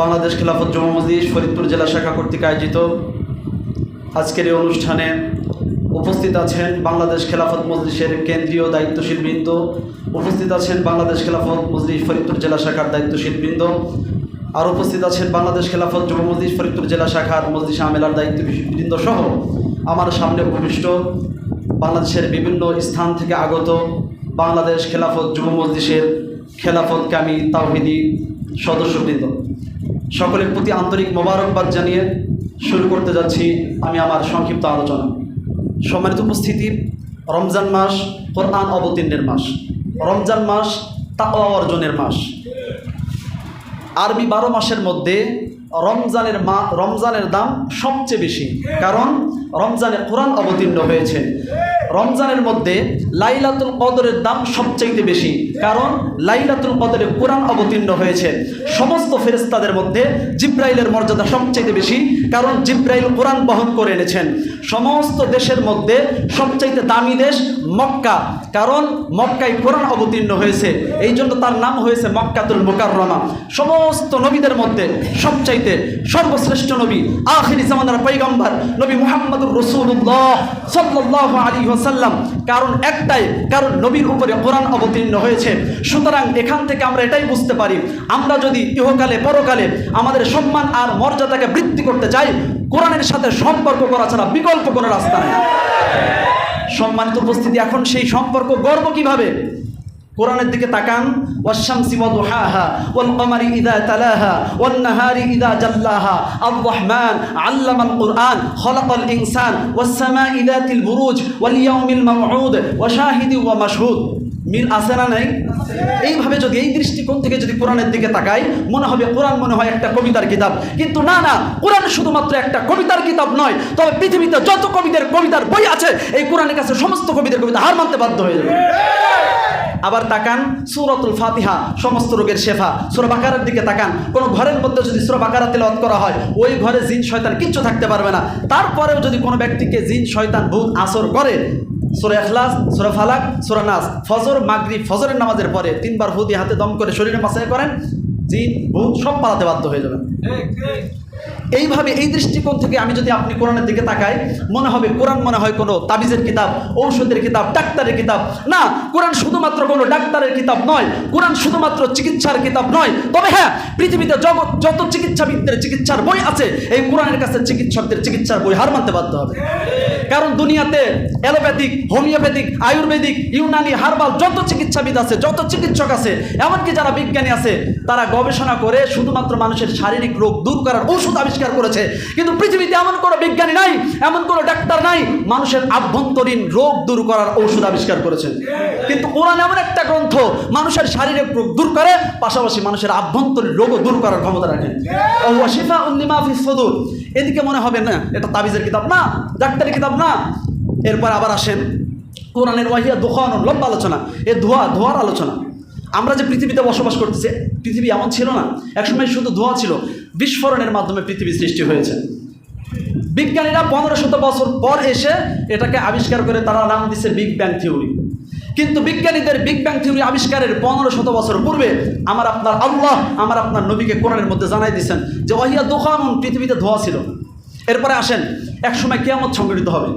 বাংলাদেশ খেলাফত জমা মসজিদ ফরিদপুর জেলা শাখা কর্তৃক আয়োজিত আজকের এই অনুষ্ঠানে উপস্থিত আছেন বাংলাদেশ খেলাফত মজলিসের কেন্দ্রীয় দায়িত্বশীল বৃন্দ উপস্থিত আছেন বাংলাদেশ খেলাফত মজলিস ফরিদপুর জেলা শাখার দায়িত্বশীল বৃন্দ আর উপস্থিত আছেন বাংলাদেশ খেলাফত যুব মজলিস ফরিদপুর জেলা শাখার মজলিস আমেলার দায়িত্ববৃন্দ সহ আমার সামনে উপবিষ্ট বাংলাদেশের বিভিন্ন স্থান থেকে আগত বাংলাদেশ খেলাফত যুব মজলিসের খেলাফত কামি তাওহিদি সদস্যবৃন্দ। সকলের প্রতি আন্তরিক মোবারকবাদ জানিয়ে শুরু করতে যাচ্ছি আমি আমার সংক্ষিপ্ত আলোচনা। সম্মানিত উপস্থিতি, রমজান মাস কোরআন অবতীর্ণের মাস। রমজান মাস তাকওয়া অর্জনের মাস। আরবি বারো মাসের মধ্যে রমজানের মা, রমজানের দাম সবচেয়ে বেশি। কারণ রমজানে কোরআন অবতীর্ণ হয়েছে। রমজানের মধ্যে লাইলাতুল কদরের দাম সবচাইতে বেশি। কারণ লাইলাতুল কদরে কোরআন অবতীর্ণ হয়েছে। সমস্ত ফেরেস্তাদের মধ্যে জিব্রাইলের মর্যাদা সবচাইতে বেশি। কারণ জিব্রাইল কোরআন বহন করে এনেছেন। সমস্ত দেশের মধ্যে সবচাইতে দামি দেশ মক্কা। কারণ মক্কায় কোরআন অবতীর্ণ হয়েছে। এই জন্য তার নাম হয়েছে মক্কাতুল মোকাররমা। সমস্ত নবীদের মধ্যে সবচাইতে সর্বশ্রেষ্ঠ নবী, আখিরি জামানার পৈগম্বর নবী মুহাম্মদুর রসুল্লাহ সাল্লাহ আলী ওসাল্লাম কারণ একটাই, কারণ নবীর উপরে কোরআন অবতীর্ণ হয়েছে। সুতরাং এখান থেকে আমরা এটাই বুঝতে পারি, আমরা যদি ইহকালে, পরকালে আমাদের সম্মান আর মর্যাদাকে বৃদ্ধি করতে চাই, কোরআনের সাথে সম্পর্ক করা ছাড়া বিকল্প কোনো রাস্তা নেই। সম্মানিত উপস্থিতি, এখন সেই সম্পর্ক গর্ব কীভাবে? কোরআনের দিকে তাকান ওয়ান নাহারি ইদা জাল্লাহা আর রহমান আল্লামাল কুরআন খলাকাল ইনসান ওয়াস সামাই যাতিল বুরুজ ওয়াল ইয়াউমিল মাউউদ ওয়া শাহিদি ওয়া মিল আছে না নাই? এইভাবে যদি এই দৃষ্টিকোণ থেকে যদি কোরআনের দিকে তাকাই, মনে হবে কোরআন মনে হয় একটা কবিতার কিতাব। কিন্তু না না, কোরআন শুধুমাত্র একটা কবিতার কিতাব নয়, তবে পৃথিবীতে যত কবিদের কবিতার বই আছে, এই কোরআনের কাছে সমস্ত কবিদের কবিতা হার মানতে বাধ্য হয়ে যাবে। আবার তাকান, সুরতুল ফাতিহা, সমস্ত রোগের শেফা। সুরা বাকারের দিকে তাকান। কোনো ঘরের মধ্যে যদি সুরা বাকারা করা হয়, ওই ঘরে জিন, শয়তান কিচ্ছু থাকতে পারবে না। তারপরেও যদি কোনো ব্যক্তিকে জিন, শয়তান, ভূত আসর করে, সুরা এখলাস সুরা ফালাক, সুরা নাস, ফজর, মাগরিব, ফজরের নামাজের পরে তিনবার ভূতি হাতে দম করে শরীরে মাসায় করেন, জিন, ভূত সব পালাতে বাধ্য হয়ে যাবেন এইভাবে এই দৃষ্টিকোণ থেকে আমি যদি আপনি কোরআনের দিকে তাকাই, মনে হবে কোরআন মনে হয় কোনো তাবিজের কিতাব, ঔষধের কিতাব, ডাক্তারের কিতাব। না, কোরআন শুধুমাত্র কোনো ডাক্তারের কিতাব নয়, কোরআন শুধুমাত্র চিকিৎসার কিতাব নয়। তবে হ্যাঁ পৃথিবীতে জগৎ, যত চিকিৎসাবিদদের চিকিৎসার বই আছে, এই কোরআনের কাছে চিকিৎসকদের চিকিৎসার বই হার মানতে বাধ্য হবে। কারণ দুনিয়াতে allopathic, homeopathic, ayurvedic, Unani, herbal যত চিকিৎসাবিদ আছে, যত চিকিৎসক আছে, এমনকি যারা বিজ্ঞানী আছে, তারা গবেষণা করে শুধুমাত্র মানুষের শারীরিক রোগ দূর করার ঔষধ আবিষ্কার করেছে। কিন্তু পৃথিবীতে এমন কোনো বিজ্ঞানী নাই, এমন কোনো ডাক্তার নাই, মানুষের আভ্যন্তরীণ রোগ দূর করার ঔষধ আবিষ্কার করেছেন কিন্তু কোরআন এমন একটা গ্রন্থ, মানুষের শারীরিক রোগ দূর করে, পাশাপাশি মানুষের আভ্যন্তরীণ রোগও দূর করার ক্ষমতা রাখেন এদিকে মনে হবে না, এটা তাবিজের কিতাব না, ডাক্তারি কিতাব না। এরপর আবার আসেন কোরআনের ওয়াহিয়া দোকান লম্বা আলোচনা। এ ধোয়া, ধোয়ার আলোচনা। আমরা যে পৃথিবীতে বসবাস করতেছি, পৃথিবী এমন ছিল না। একসময় শুধু ধোঁয়া ছিল, বিস্ফোরণের মাধ্যমে পৃথিবী সৃষ্টি হয়েছে। বিজ্ঞানীরা পনেরো শত বছর পর এসে এটাকে আবিষ্কার করে তারা নাম দিছে বিগ ব্যাং থিওরি কিন্তু বিজ্ঞানীদের বিগ ব্যাং থিওরি আবিষ্কারের পনেরো শত বছর পূর্বে আমার আপনার আল্লাহ আমার আপনার নবীকে কোরআনের মধ্যে জানাই দিয়েছেন যে ওয়াহিয়া দোকান পৃথিবীতে ধোঁয়া ছিল। এরপরে আসেন, একসময় কেয়ামত সংগঠিত হবে।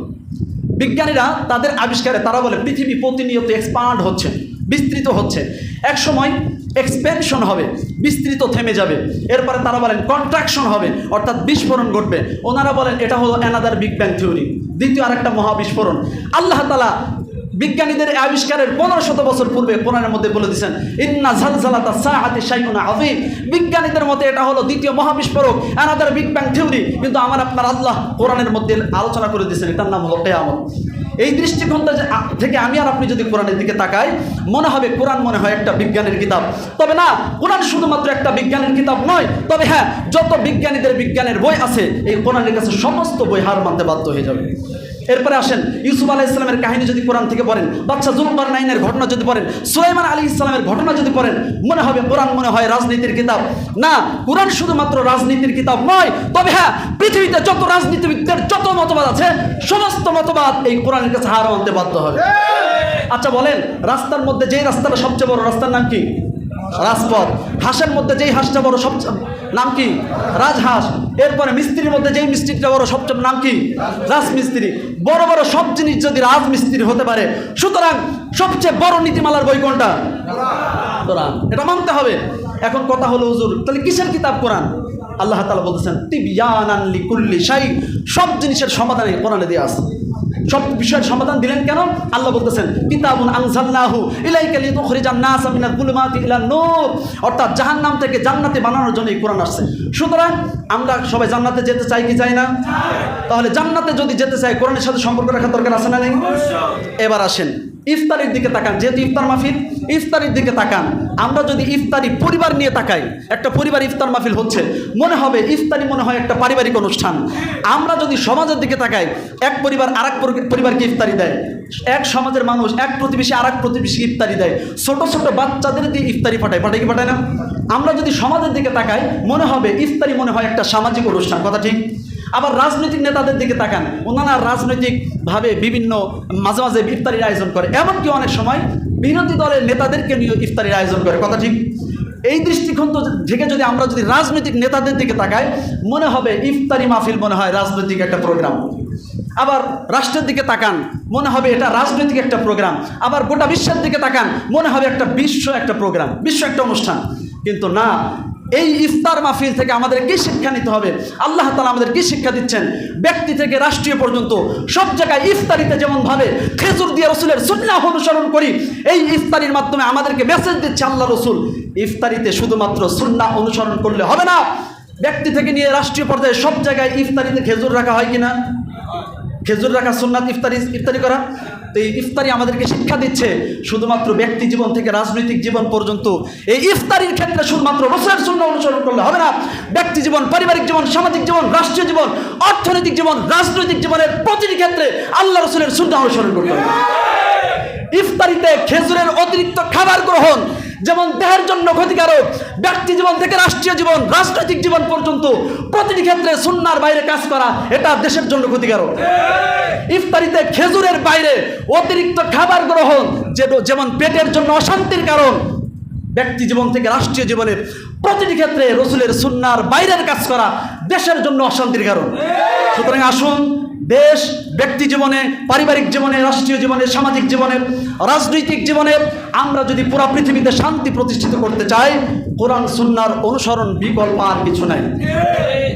বিজ্ঞানীরা তাদের আবিষ্কারে তারা বলে পৃথিবী প্রতিনিয়ত এক্সপান্ড হচ্ছে, বিস্তৃত হচ্ছে। এক সময় এক্সপেনশন হবে, বিস্তৃত থেমে যাবে। এরপরে তারা বলেন কন্ট্রাকশন হবে, অর্থাৎ বিস্ফোরণ ঘটবে। ওনারা বলেন এটা হলো অ্যানাদার বিগ ব্যাং থিওরি দ্বিতীয় আরেকটা মহাবিস্ফোরণ। আল্লাহ তালা বিজ্ঞানীদের আবিষ্কারের পনেরো শত বছর পূর্বে কোরআনের মধ্যে বলে দিয়েছেন, ইন্না ঝালঝালাতা সাহাতি শাইউনা আযীম। বিজ্ঞানীদের মতে এটা হলো দ্বিতীয় মহাবিস্ফোরক অ্যানাদার বিগ ব্যাং থিওরি কিন্তু আমার আপনার আল্লাহ কোরআনের মধ্যে আলোচনা করে দিয়েছেন, এটার নাম হলো কেয়ামত। এই দৃষ্টিকোণটা যে থেকে আমি আর আপনি যদি কোরআনের দিকে তাকাই, মনে হবে কোরআন মনে হয় একটা বিজ্ঞানের কিতাব। তবে না, কোরআন শুধুমাত্র একটা বিজ্ঞানের কিতাব নয়। তবে হ্যাঁ যত বিজ্ঞানীদের বিজ্ঞানের বই আছে, এই কোরআনের কাছে সমস্ত বই হার মানতে বাধ্য হয়ে যাবে। এরপরে আসেন ইউসুফ আলাহ ইসলামের কাহিনী যদি কোরআন থেকে পড়েন বাচ্চা জুলকার নাইনের ঘটনা যদি পড়েন সুলাইমান আলী ইসলামের ঘটনা যদি পড়েন মনে হবে কোরআন মনে হয় রাজনীতির কিতাব। না কোরআন শুধুমাত্র রাজনীতির কিতাব নয় তবে হ্যাঁ পৃথিবীতে যত রাজনীতিবিদদের যত মতবাদ আছে সমস্ত মতবাদ এই কোরআনের কাছে হার মানতে বাধ্য হবে। আচ্ছা বলেন রাস্তার মধ্যে যে রাস্তাটা সবচেয়ে বড় রাস্তার নাম কি? রাজপথ। হাঁসের মধ্যে যেই হাঁসটা বড় সবচেয়ে নাম কি? রাজহাঁস। এরপরে মিস্ত্রির মধ্যে যেই মিস্ত্রিটা বড় সবচেয়ে নাম কি? রাজমিস্ত্রি। বড় বড় সব জিনিস যদি রাজমিস্ত্রি হতে পারে, সুতরাং সবচেয়ে বড় নীতিমালার বই কোনটা? এটা মানতে হবে। এখন কথা হলো, হুজুর, তাহলে কিসের কিতাব কোরআন? আল্লাহ তালা বলতেছেন, তিবিয়ানান লিকুল্লি শাই সব জিনিসের সমাধানে কোরআনে দিয়ে আছে। সব বিষয়ের সমাধান দিলেন কেন? আল্লাহ বলতেছেন কিতাবুন আনজালনাহু ইলাইকা লিতুখরিজান নাস মিনাল যুলুমাতি ইলান নূর। অর্থাৎ জাহান্নাম থেকে জান্নাতে বানানোর জন্য এই কোরআন আসছে। সুতরাং আমরা সবাই জান্নাতে যেতে চাই কি চাই না? তাহলে জান্নাতে যদি যেতে চাই কোরআনের সাথে সম্পর্ক রাখার দরকার আছে না নেই? এবার আসেন ইফতারির দিকে তাকান, যেহেতু ইফতার মাহফিল, ইফতারির দিকে তাকান। আমরা যদি ইফতারি পরিবার নিয়ে তাকাই, একটা পরিবার ইফতার মাহফিল হচ্ছে, মনে হবে ইফতারি মনে হয় একটা পারিবারিক অনুষ্ঠান। আমরা যদি সমাজের দিকে তাকাই, এক পরিবার আর এক পরিবারকে ইফতারি দেয়। এক সমাজের মানুষ, এক প্রতিবেশী আর এক প্রতিবেশী ইফতারি দেয়। ছোট ছোট বাচ্চাদের দিয়ে ইফতারি পাঠায় পাঠায় কি পাঠায় না? আমরা যদি সমাজের দিকে তাকাই, মনে হবে ইফতারি মনে হয় একটা সামাজিক অনুষ্ঠান, কথা ঠিক? আবার রাজনৈতিক নেতাদের দিকে তাকান। ওনারা রাজনৈতিকভাবে বিভিন্ন মাঝে মাঝে ইফতারির আয়োজন করে। এমনকি অনেক সময় বিরোধী দলের নেতাদেরকে নিয়ে ইফতারির আয়োজন করে। কথা ঠিক? এই দৃষ্টিকোণ থেকে যদি আমরা যদি রাজনৈতিক নেতাদের দিকে তাকাই, মনে হবে ইফতারি মাহফিল মনে হয় রাজনৈতিক একটা প্রোগ্রাম। আবার রাষ্ট্রের দিকে তাকান, মনে হবে এটা রাজনৈতিক একটা প্রোগ্রাম। আবার গোটা বিশ্বের দিকে তাকান, মনে হবে একটা বিশ্ব একটা প্রোগ্রাম, বিশ্ব একটা অনুষ্ঠান। কিন্তু না এই ইফতার মাহফিল থেকে আমাদের কি শিক্ষা নিতে হবে। আল্লাহ তালা আমাদের কি শিক্ষা দিচ্ছেন। ব্যক্তি থেকে রাষ্ট্রীয় পর্যন্ত সব জায়গায় ইফতারিতে যেমন ভাবে খেজুর দিয়ে রসুলের সুন্নাহ অনুসরণ করি, এই ইফতারির মাধ্যমে আমাদেরকে মেসেজ দিচ্ছে আল্লাহ রসুল। ইফতারিতে শুধুমাত্র সুন্না অনুসরণ করলে হবে না। ব্যক্তি থেকে নিয়ে রাষ্ট্রীয় পর্যায়ে সব জায়গায় ইফতারিতে খেজুর রাখা হয় কিনা? খেজুর রাখা সুন্নাত ইফতারি ইফতারি করা? তো এই ইফতারি আমাদেরকে শিক্ষা দিচ্ছে শুধুমাত্র ব্যক্তি জীবন থেকে রাজনৈতিক জীবন পর্যন্ত। এই ইফতারির ক্ষেত্রে শুধুমাত্র রসুলের শূন্য অনুসরণ করলে হবে না। ব্যক্তি জীবন, পারিবারিক জীবন, সামাজিক জীবন, রাষ্ট্রীয় জীবন, অর্থনৈতিক জীবন, রাজনৈতিক জীবনের প্রতিটি ক্ষেত্রে আল্লাহ রসুলের শূন্য অনুসরণ করতে হবে। ইফতারিতে খেজুরের অতিরিক্ত খাবার গ্রহণ যেমন দেহের জন্য ক্ষতিকারক। ব্যক্তি জীবন থেকে রাষ্ট্রীয় জীবন, রাজনৈতিক জীবন পর্যন্ত প্রতিটি ক্ষেত্রে সুন্নার বাইরে কাজ করা, এটা দেশের জন্য ক্ষতিকারক। ইফতারিতে খেজুরের বাইরে অতিরিক্ত খাবার গ্রহণ যেমন পেটের জন্য অশান্তির কারণ। ব্যক্তি জীবন থেকে রাষ্ট্রীয় জীবনের প্রতিটি ক্ষেত্রে রসুলের সুন্নার বাইরের কাজ করা দেশের জন্য অশান্তির কারণ। সুতরাং আসুন দেশ, ব্যক্তি জীবনে, পারিবারিক জীবনে, রাষ্ট্রীয় জীবনে, সামাজিক জীবনে, রাজনৈতিক জীবনে আমরা যদি পুরা পৃথিবীতে শান্তি প্রতিষ্ঠিত করতে চাই, কোরআন, সুন্নার অনুসরণ, বিকল্প আর কিছু নাই।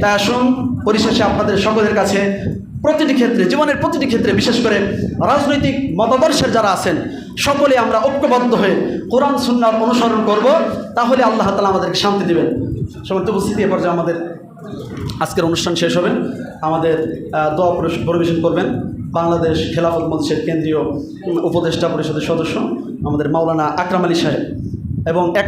তাই আসুন, পরিশেষে আপনাদের সকলের কাছে প্রতিটি ক্ষেত্রে, জীবনের প্রতিটি ক্ষেত্রে বিশেষ করে রাজনৈতিক মতাদর্শের যারা আছেন, সকলে আমরা ঐক্যবদ্ধ হয়ে কোরআন, সুন্নার অনুসরণ করব, তাহলে আল্লাহ তালা আমাদেরকে শান্তি দেবেন। সমস্ত উপস্থিতি এ পর্যায়ে আমাদের আজকের অনুষ্ঠান শেষ হবে। আমাদের দোয়া পরিবেশন করবেন বাংলাদেশ খেলাফত মঞ্চের কেন্দ্রীয় উপদেষ্টা পরিষদের সদস্য আমাদের মাওলানা আকরাম আলী সাহেব এবং এক